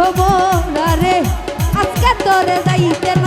বাঁকা ভোমরা রে? আজকে তোরে দায়িত্ব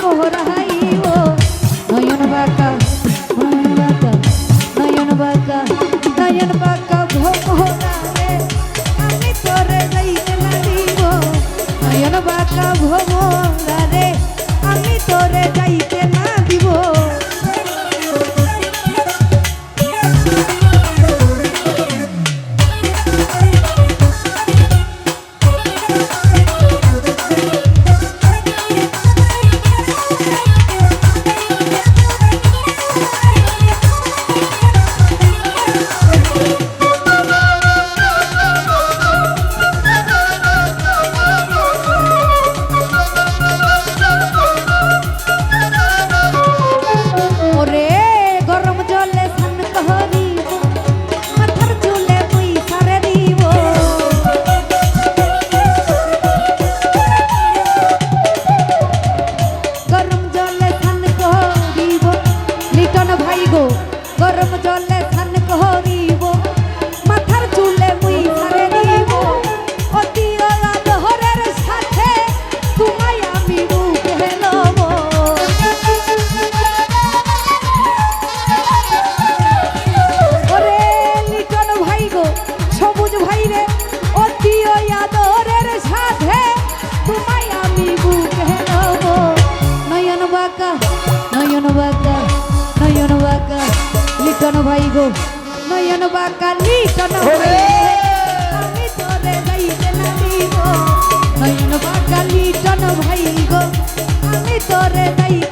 মোহর হাইব নয়ন বাকি ভাই গো। নয়ন বাঁকা লিটন ভাই। আমি তোরে যাইতে না দিব নয়ন বাঁকা লিটন ভাই গো। আমি তোরে যাইতে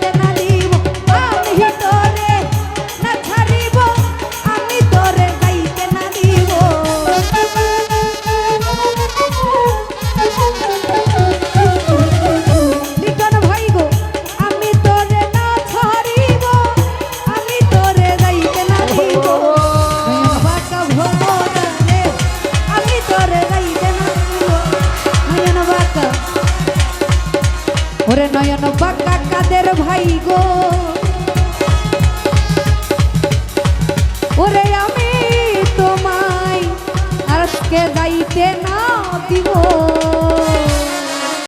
ওরে নয়ন বাঁকা কাদের ভাই গো? ওরে আমি তোমায় আজকে যাইতে না দিব।